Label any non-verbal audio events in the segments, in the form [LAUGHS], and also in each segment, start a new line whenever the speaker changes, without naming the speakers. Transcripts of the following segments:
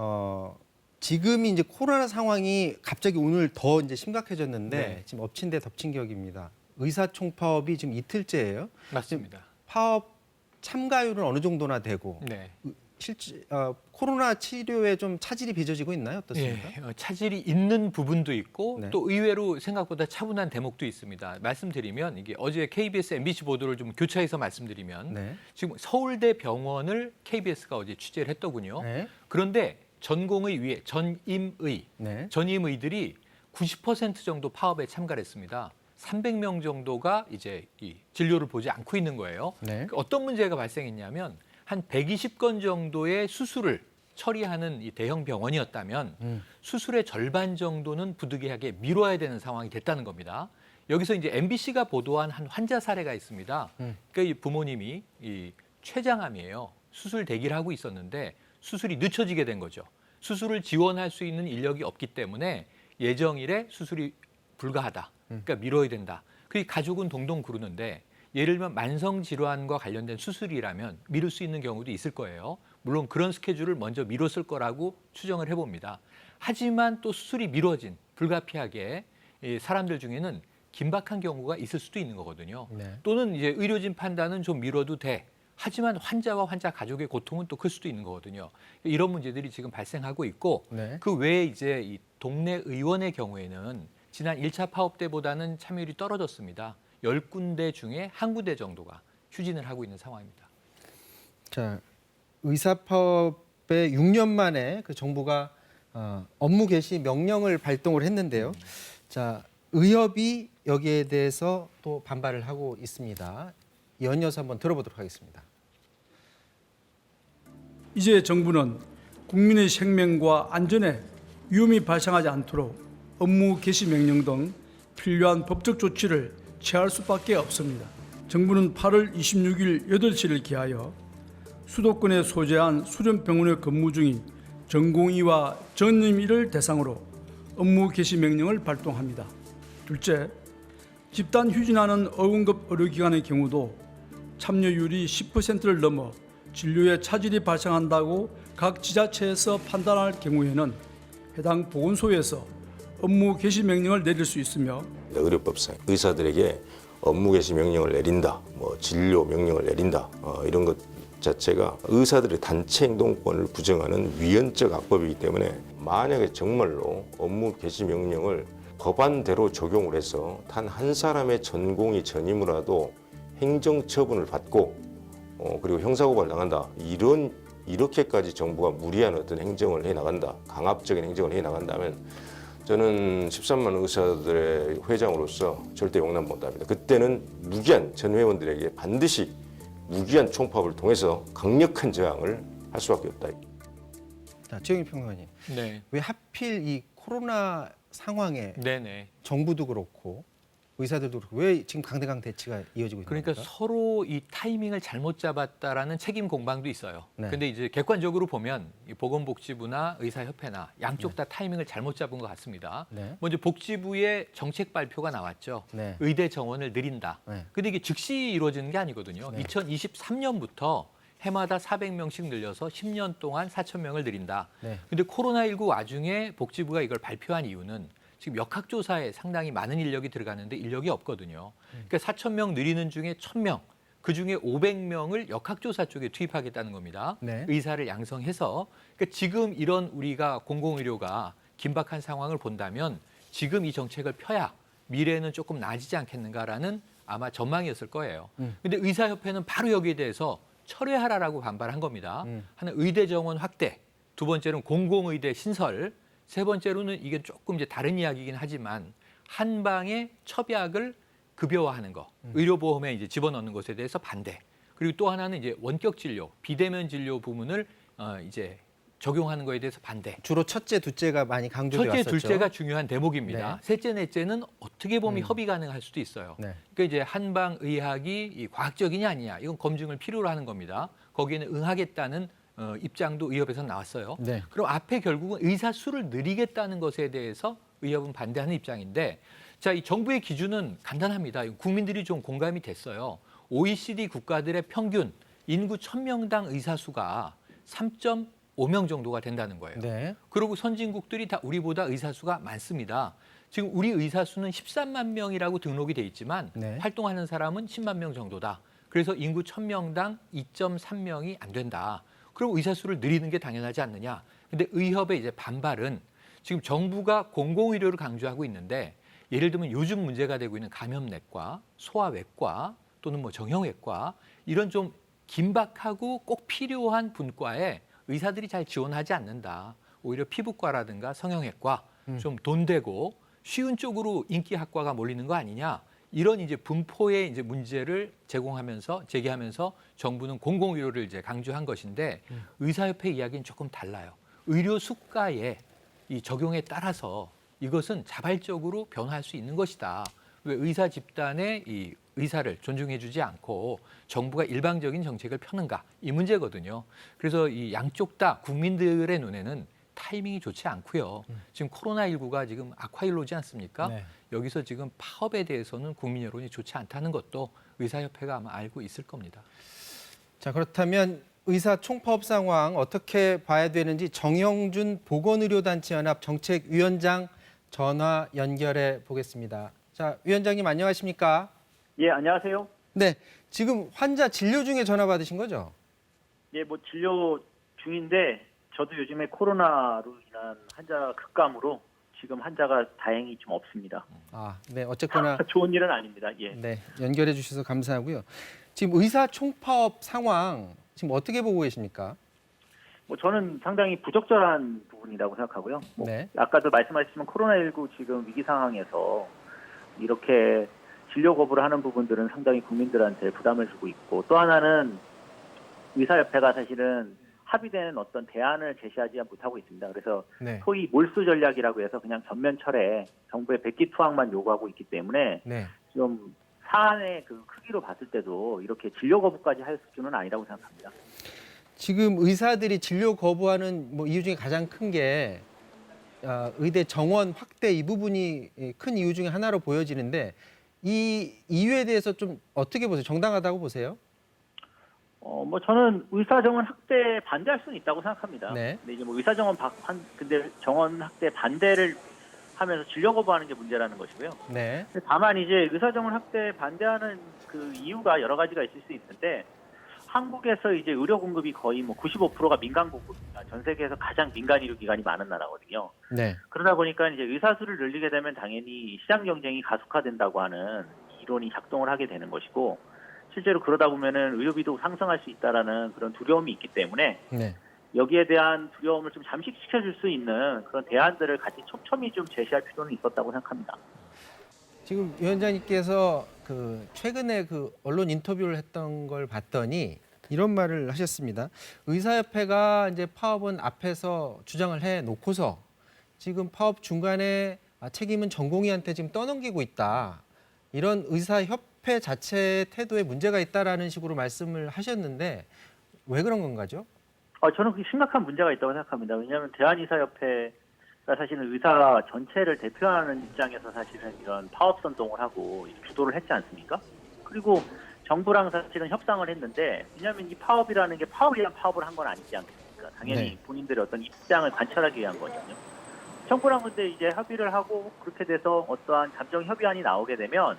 어, 지금이 이제 코로나 상황이 갑자기 오늘 더 이제 심각해졌는데
네.
지금 엎친 데 덮친 격입니다. 의사총파업이 지금 이틀째예요.
맞습니다.
파업 참가율은 어느 정도나 되고
네.
실제 어, 코로나 치료에 좀 차질이 빚어지고 있나요? 어떻습니까?
예, 어, 차질이 있는 부분도 있고
네.
또 의외로 생각보다 차분한 대목도 있습니다. 말씀드리면 이게 어제 KBS, MBC 보도를 좀 교차해서 말씀드리면
네.
지금 서울대 병원을 KBS가 어제 취재를 했더군요.
네.
그런데 전공의 위에 전임의
네.
전임의들이 90% 정도 파업에 참가를 했습니다. 300명 정도가 이제 이 진료를 보지 않고 있는 거예요.
네.
그 어떤 문제가 발생했냐면 한 120건 정도의 수술을 처리하는 이 대형 병원이었다면
음.
수술의 절반 정도는 부득이하게 미뤄야 되는 상황이 됐다는 겁니다. 여기서 이제 MBC가 보도한 한 환자 사례가 있습니다.
음.
그러니까 이 부모님이 이 췌장암이에요. 수술 대기를 하고 있었는데 수술이 늦춰지게 된 거죠. 수술을 지원할 수 있는 인력이 없기 때문에 예정일에 수술이 불가하다. 그러니까 미뤄야 된다. 그 가족은 동동 구르는데 예를 들면 만성 질환과 관련된 수술이라면 미룰 수 있는 경우도 있을 거예요. 물론 그런 스케줄을 먼저 미뤘을 거라고 추정을 해봅니다. 하지만 또 수술이 미뤄진 불가피하게 이 사람들 중에는 긴박한 경우가 있을 수도 있는 거거든요.
네.
또는 이제 의료진 판단은 좀 미뤄도 돼. 하지만 환자와 환자 가족의 고통은 또 클 수도 있는 거거든요. 이런 문제들이 지금 발생하고 있고
네.
그 외에 이제 이 동네 의원의 경우에는 지난 1차 파업 때보다는 참여율이 떨어졌습니다. 10군데 중에 한 군데 정도가 추진을 하고 있는 상황입니다.
자, 의사 파업에 6년 만에 그 정부가 어, 업무 개시 명령을 발동을 했는데요. 자, 의협이 여기에 대해서 또 반발을 하고 있습니다. 연이어서 한번 들어보도록 하겠습니다.
이제 정부는 국민의 생명과 안전에 위험이 발생하지 않도록 업무 개시 명령 등 필요한 법적 조치를 취할 수밖에 없습니다. 정부는 8월 26일 8시를 기하여 수도권에 소재한 수련병원에 근무 중인 전공의와 전임의를 대상으로 업무 개시 명령을 발동합니다. 둘째, 집단 휴진하는 어음급 의료기관의 경우도 참여율이 10%를 넘어 진료에 차질이 발생한다고 각 지자체에서 판단할 경우에는 해당 보건소에서 업무 개시 명령을 내릴 수 있으며
의료법상 의사들에게 업무 개시 명령을 내린다, 뭐 진료 명령을 내린다 어, 이런 것 자체가 의사들의 단체 행동권을 부정하는 위헌적 악법이기 때문에 만약에 정말로 업무 개시 명령을 법안대로 적용을 해서 단 한 사람의 전공이 전임으로라도 행정 처분을 받고 어, 그리고 형사고발 당한다 이런 이렇게까지 정부가 무리한 어떤 행정을 해 나간다 강압적인 행정을 해 나간다면 저는 13만 의사들의 회장으로서 절대 용납 못합니다. 그때는 무기한 전 회원들에게 반드시 무기한 총파업을 통해서 강력한 저항을 할 수밖에 없다.
자, 최영일 평론가님.
네.
왜 하필 이 코로나 상황에
네네.
정부도 그렇고 의사들도 그렇고 왜 지금 강대강 대치가 이어지고 있는
그러니까
겁니까?
서로 이 타이밍을 잘못 잡았다라는 책임 공방도 있어요.
네.
근데 이제 객관적으로 보면 이 보건복지부나 의사협회나 양쪽 다 타이밍을 잘못 잡은 것 같습니다.
네.
먼저 복지부의 정책 발표가 나왔죠.
네.
의대 정원을 늘린다.
네.
근데 이게 즉시 이루어지는 게 아니거든요.
네.
2023년부터 해마다 400명씩 늘려서 10년 동안 4천 명을 늘린다.
네.
근데 코로나19 와중에 복지부가 이걸 발표한 이유는 지금 역학조사에 상당히 많은 인력이 들어가는데 인력이 없거든요. 그러니까 4천 명 늘리는 중에 1천 명, 그 중에 500명을 역학조사 쪽에 투입하겠다는 겁니다.
네.
의사를 양성해서 그러니까 지금 이런 우리가 공공의료가 긴박한 상황을 본다면 지금 이 정책을 펴야 미래는 조금 나아지지 않겠는가라는 아마 전망이었을 거예요.
음.
근데 의사협회는 바로 여기에 대해서 철회하라라고 반발한 겁니다.
음.
하나 의대 정원 확대, 두 번째는 공공의대 신설, 세 번째로는 이게 조금 이제 다른 이야기이긴 하지만 한 방에 첩약을 급여화하는 거,
음.
의료보험에 이제 집어넣는 것에 대해서 반대. 그리고 또 하나는 이제 원격 진료, 비대면 진료 부문을 어 이제 적용하는 거에 대해서 반대.
주로 첫째, 둘째가 많이
첫째,
왔었죠.
둘째가 중요한 대목입니다.
네.
셋째, 넷째는 어떻게 보면
음.
협의 가능할 수도 있어요.
네.
그러니까 이제 한방 의학이 이 과학적이냐 아니냐 이건 검증을 필요로 하는 겁니다. 거기에는 응하겠다는 어, 입장도 의협에서 나왔어요.
네.
그럼 앞에 결국은 의사 수를 늘리겠다는 것에 대해서 의협은 반대하는 입장인데 자, 이 정부의 기준은 간단합니다. 국민들이 좀 공감이 됐어요. OECD 국가들의 평균 인구 1000명당 의사 수가 5명 정도가 된다는 거예요.
네.
그리고 선진국들이 다 우리보다 의사 수가 많습니다. 지금 우리 의사 수는 13만 명이라고 등록이 돼 있지만
네.
활동하는 사람은 10만 명 정도다. 그래서 인구 1000명당 2.3명이 안 된다. 그럼 의사 수를 늘리는 게 당연하지 않느냐. 근데 의협의 이제 반발은 지금 정부가 공공의료를 강조하고 있는데 예를 들면 요즘 문제가 되고 있는 감염내과, 소아외과 또는 뭐 정형외과 이런 좀 긴박하고 꼭 필요한 분과에 의사들이 잘 지원하지 않는다. 오히려 피부과라든가 성형외과 좀돈 되고 쉬운 쪽으로 인기 학과가 몰리는 거 아니냐. 이런 이제 분포의 이제 문제를 제공하면서 제기하면서 정부는 공공 의료를 이제 강조한 것인데 의사협회 이야기는 조금 달라요. 의료 수가의 이 적용에 따라서 이것은 자발적으로 변화할 수 있는 것이다. 왜 의사 집단의 이 의사를 존중해주지 않고 정부가 일방적인 정책을 펴는가 이 문제거든요. 그래서 이 양쪽 다 국민들의 눈에는 타이밍이 좋지 않고요. 지금 코로나 19가 지금 악화일로지 않습니까?
네.
여기서 지금 파업에 대해서는 국민 여론이 좋지 않다는 것도 의사협회가 아마 알고 있을 겁니다.
자 그렇다면 의사 총파업 상황 어떻게 봐야 되는지 정영준 보건의료단체연합 정책위원장 전화 연결해 보겠습니다. 자 위원장님 안녕하십니까?
예, 안녕하세요.
네, 지금 환자 진료 중에 전화 받으신 거죠?
예, 뭐 진료 중인데 저도 요즘에 코로나로 인한 환자 급감으로 지금 환자가 다행히 좀 없습니다.
아, 네, 어쨌거나 [LAUGHS]
좋은 일은 아닙니다. 예.
네 연결해 주셔서 감사하고요. 지금 의사 총파업 상황 지금 어떻게 보고 계십니까?
뭐 저는 상당히 부적절한 부분이라고 생각하고요. 뭐
네,
아까도 말씀하셨지만 코로나19 지금 위기 상황에서 이렇게 진료 거부를 하는 부분들은 상당히 국민들한테 부담을 주고 있고 또 하나는 의사협회가 사실은 합의되는 어떤 대안을 제시하지 못하고 있습니다. 그래서
네,
소위 몰수 전략이라고 해서 그냥 전면 철회, 정부의 백기 투항만 요구하고 있기 때문에
네.
좀 사안의 그 크기로 봤을 때도 이렇게 진료 거부까지 할 수준은 아니라고 생각합니다.
지금 의사들이 진료 거부하는 뭐 이유 중에 가장 큰게 아, 의대 정원 확대 이 부분이 큰 이유 중에 하나로 보여지는데 이 이유에 대해서 좀 어떻게 보세요? 정당하다고 보세요?
어, 뭐 저는 의사 정원 확대 반대할 수는 있다고 생각합니다.
네.
근데 이제 뭐 의사 정원 박, 한, 근데 정원 확대 반대를 하면서 진료 거부하는 게 문제라는 것이고요.
네,
근데 다만 이제 의사 정원 확대 반대하는 그 이유가 여러 가지가 있을 수 있는데 한국에서 이제 의료 공급이 거의 뭐 95%가 민간 공급입니다. 전 세계에서 가장 민간 의료 기관이 많은 나라거든요.
네,
그러다 보니까 이제 의사 수를 늘리게 되면 당연히 시장 경쟁이 가속화된다고 하는 이론이 작동을 하게 되는 것이고 실제로 그러다 보면은 의료비도 상승할 수 있다라는 그런 두려움이 있기 때문에
네.
여기에 대한 두려움을 좀 잠식시켜 줄 수 있는 그런 대안들을 같이 촘촘히 좀 제시할 필요는 있었다고 생각합니다.
지금 위원장님께서 그 최근에 그 언론 인터뷰를 했던 걸 봤더니 이런 말을 하셨습니다. 의사협회가 이제 파업은 앞에서 주장을 해 놓고서 지금 파업 중간에 아, 책임은 전공의한테 지금 떠넘기고 있다. 이런 의사협회 자체의 태도에 문제가 있다라는 식으로 말씀을 하셨는데 왜 그런 건가죠?
어, 저는 그게 심각한 문제가 있다고 생각합니다. 왜냐하면 대한의사협회가 사실은 의사 전체를 대표하는 입장에서 사실은 이런 파업 선동을 하고 주도를 했지 않습니까? 그리고 정부랑 사실은 협상을 했는데 왜냐하면 이 파업이라는 게 위한 파업을 한 건 아니지 않습니까? 당연히
네.
본인들의 어떤 입장을 관철하기 위한 거거든요. 정부랑 근데 이제 합의를 하고 그렇게 돼서 어떠한 잠정 협의안이 나오게 되면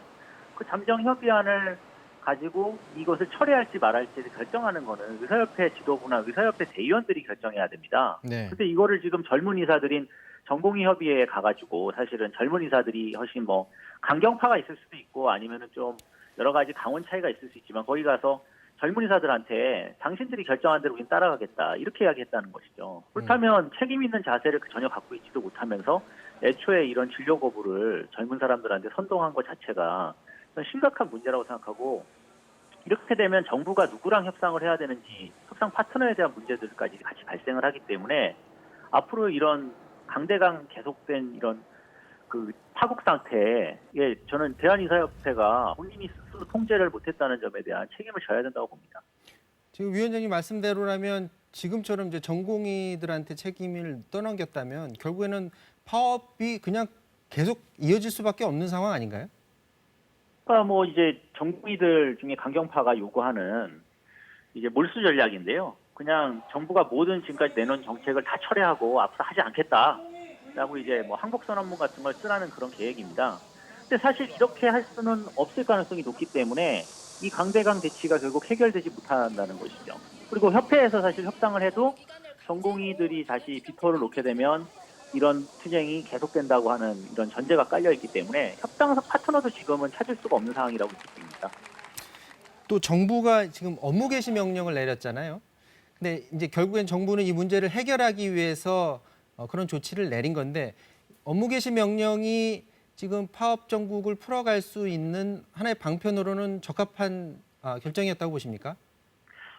그 잠정 협의안을 가지고 이것을 철회할지 말할지를 결정하는 거는 의사협회 지도부나 의사협회 대의원들이 결정해야 됩니다.
네.
근데 이거를 지금 젊은 의사들인 전공의 협의회에 가가지고 사실은 젊은 의사들이 훨씬 뭐 강경파가 있을 수도 있고 아니면은 좀 여러 가지 강원 차이가 있을 수 있지만 거기 가서 젊은 의사들한테 당신들이 결정한 대로 우린 따라가겠다 이렇게 이야기했다는 것이죠. 그렇다면 책임 있는 자세를 전혀 갖고 있지도 못하면서 애초에 이런 진료 거부를 젊은 사람들한테 선동한 것 자체가 심각한 문제라고 생각하고 이렇게 되면 정부가 누구랑 협상을 해야 되는지 협상 파트너에 대한 문제들까지 같이 발생을 하기 때문에 앞으로 이런 강대강 계속된 이런 그 파국 상태에 예, 저는 대한의사협회가 본인이 스스로 통제를 못했다는 점에 대한 책임을 져야 된다고 봅니다.
지금 위원장님 말씀대로라면 지금처럼 이제 전공의들한테 책임을 떠넘겼다면 결국에는 파업이 그냥 계속 이어질 수밖에 없는 상황 아닌가요?
그러니까 뭐 이제 전공의들 중에 강경파가 요구하는 이제 몰수 전략인데요. 그냥 정부가 모든 지금까지 내놓은 정책을 다 철회하고 앞으로 하지 않겠다 라고 이제 뭐 항복 선언문 같은 걸 쓰라는 그런 계획입니다. 근데 사실 이렇게 할 수는 없을 가능성이 높기 때문에 이 강대강 대치가 결국 해결되지 못한다는 것이죠. 그리고 협회에서 사실 협상을 해도 전공의들이 다시 비토를 놓게 되면 이런 투쟁이 계속된다고 하는 이런 전제가 깔려 있기 때문에 협상석 파트너도 지금은 찾을 수가 없는 상황이라고 있습니다.
또 정부가 지금 업무 개시 명령을 내렸잖아요. 근데 이제 결국엔 정부는 이 문제를 해결하기 위해서 어, 그런 조치를 내린 건데 업무 개시 명령이 지금 파업 전국을 풀어갈 수 있는 하나의 방편으로는 적합한 아, 결정이었다고 보십니까?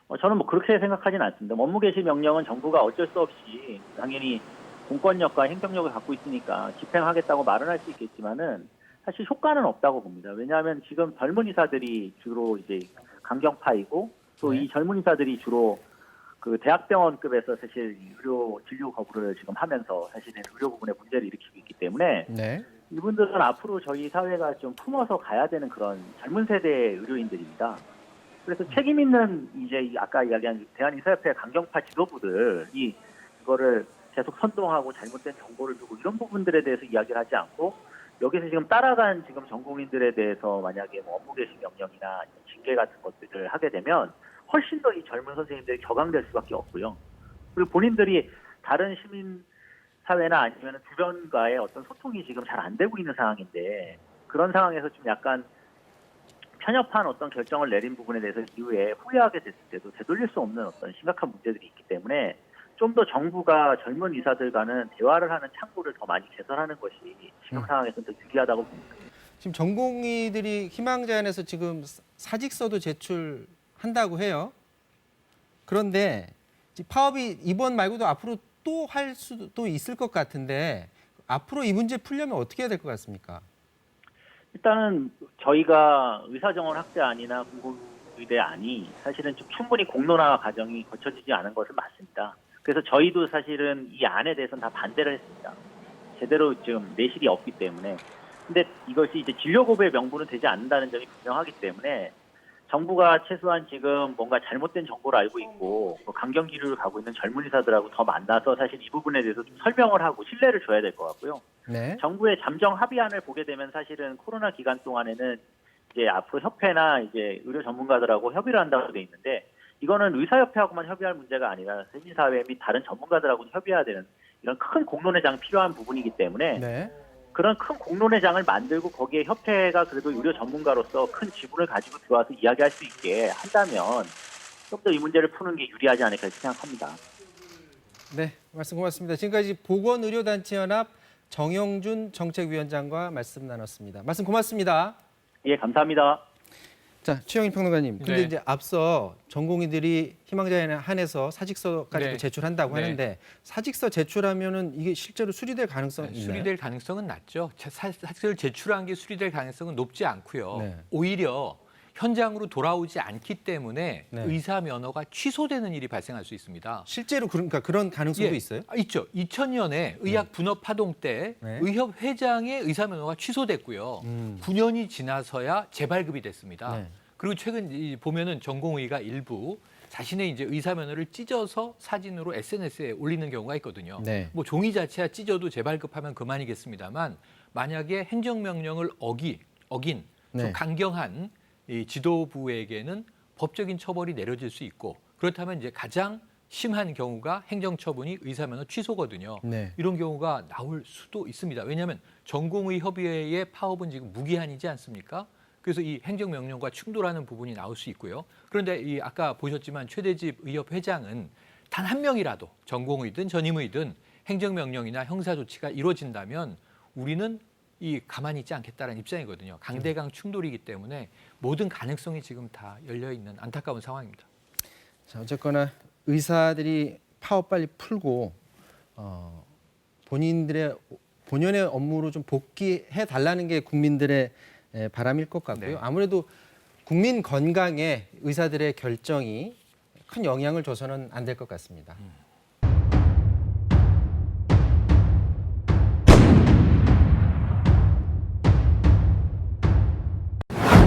어, 저는 뭐 그렇게 생각하지는 않습니다. 업무 개시 명령은 정부가 어쩔 수 없이 당연히 공권력과 행정력을 갖고 있으니까 집행하겠다고 말은 할 수 있겠지만은 사실 효과는 없다고 봅니다. 왜냐하면 지금 젊은 의사들이 주로 이제 강경파이고 또이
네.
젊은 의사들이 주로 그 대학병원급에서 사실 이 의료 진료 거부를 지금 하면서 사실은 의료 부분에 문제를 일으키고 있기 때문에
네.
이분들은 앞으로 저희 사회가 좀 품어서 가야 되는 그런 젊은 세대의 의료인들입니다. 그래서 책임 있는 이제 이 아까 이야기한 대한의사협회 강경파 지도부들이 이거를 계속 선동하고 잘못된 정보를 주고 이런 부분들에 대해서 이야기를 하지 않고 여기서 지금 따라간 지금 전공인들에 대해서 만약에 뭐 업무 개시 명령이나 징계 같은 것들을 하게 되면 훨씬 더 이 젊은 선생님들이 격앙될 수밖에 없고요. 그리고 본인들이 다른 시민 사회나 아니면 주변과의 어떤 소통이 지금 잘 안 되고 있는 상황인데 그런 상황에서 좀 약간 편협한 어떤 결정을 내린 부분에 대해서 이후에 후회하게 됐을 때도 되돌릴 수 없는 어떤 심각한 문제들이 있기 때문에 좀 더 정부가 젊은 의사들과는 대화를 하는 창구를 더 많이 개설하는 것이 지금
음.
상황에서는 더 유리하다고 봅니다.
지금 전공의들이 희망자연에서 지금 사- 사직서도 제출 한다고 해요. 그런데 이 파업이 이번 말고도 앞으로 또 할 수도 있을 것 같은데 앞으로 이 문제 풀려면 어떻게 해야 될 것 같습니까?
일단은 저희가 의사정원 확대안이나 공공의대안이 사실은 좀 충분히 공론화 과정이 거쳐지지 않은 것은 맞습니다. 그래서 저희도 사실은 이 안에 대해서는 다 반대를 했습니다. 제대로 지금 내실이 없기 때문에. 근데 이것이 이제 진료고부의 명분은 되지 않는다는 점이 분명하기 때문에 정부가 최소한 지금 뭔가 잘못된 정보를 알고 있고 뭐 강경 기류를 가고 있는 젊은 의사들하고 더 만나서 사실 이 부분에 대해서 좀 설명을 하고 신뢰를 줘야 될 것 같고요.
네.
정부의 잠정 합의안을 보게 되면 사실은 코로나 기간 동안에는 이제 앞으로 협회나 이제 의료 전문가들하고 협의를 한다고 돼 있는데 이거는 의사협회하고만 협의할 문제가 아니라 시민사회 및 다른 전문가들하고 협의해야 되는 이런 큰 공론의 장이 필요한 부분이기 때문에
네.
그런 큰 공론의 장을 만들고 거기에 협회가 그래도 의료 전문가로서 큰 지분을 가지고 들어와서 이야기할 수 있게 한다면 좀 더 이 문제를 푸는 게 유리하지 않을까 생각합니다.
네, 말씀 고맙습니다. 지금까지 보건의료단체연합 정영준 정책위원장과 말씀 나눴습니다. 말씀 고맙습니다.
예, 감사합니다.
자, 최영일 평론가님. 근데
네.
이제 앞서 전공의들이 희망자에 한해서 사직서까지도
네.
제출한다고
네.
하는데 사직서 제출하면은 이게 실제로 수리될 가능성이 있나요?
수리될 가능성은 낮죠. 자- 사- 사실 제출한 게 수리될 가능성은 높지 않고요.
네.
오히려 현장으로 돌아오지 않기 때문에
네.
의사 면허가 취소되는 일이 발생할 수 있습니다.
실제로 그러니까 그런 가능성도
예,
있어요?
아, 있죠. 2000년에 의학 분업 파동 때
네.
의협 회장의 의사 면허가 취소됐고요.
음.
9년이 지나서야 재발급이 됐습니다.
네.
그리고 최근 이 보면은 전공의가 일부 자신의 이제 의사 면허를 찢어서 사진으로 SNS에 올리는 경우가 있거든요.
네.
뭐 종이 자체야 찢어도 재발급하면 그만이겠습니다만 만약에 행정명령을 어기 어긴 좀
네.
강경한 이 지도부에게는 법적인 처벌이 내려질 수 있고 그렇다면 이제 가장 심한 경우가 행정처분이 의사면허 취소거든요.
네.
이런 경우가 나올 수도 있습니다. 왜냐하면 전공의 협의회의 파업은 지금 무기한이지 않습니까? 그래서 이 행정명령과 충돌하는 부분이 나올 수 있고요. 그런데 이 아까 보셨지만 최대집 의협 회장은 단 한 명이라도 전공의든 전임의든 행정명령이나 형사조치가 이루어진다면 우리는 이 가만히 있지 않겠다는 입장이거든요. 강대강 충돌이기 때문에 모든 가능성이 지금 다 열려 있는 안타까운 상황입니다.
자, 어쨌거나 의사들이 파업 빨리 풀고 어, 본인들의 본연의 업무로 좀 복귀해 달라는 게 국민들의 에, 바람일 것 같고요.
네.
아무래도 국민 건강에 의사들의 결정이 큰 영향을 줘서는 안 될 것 같습니다.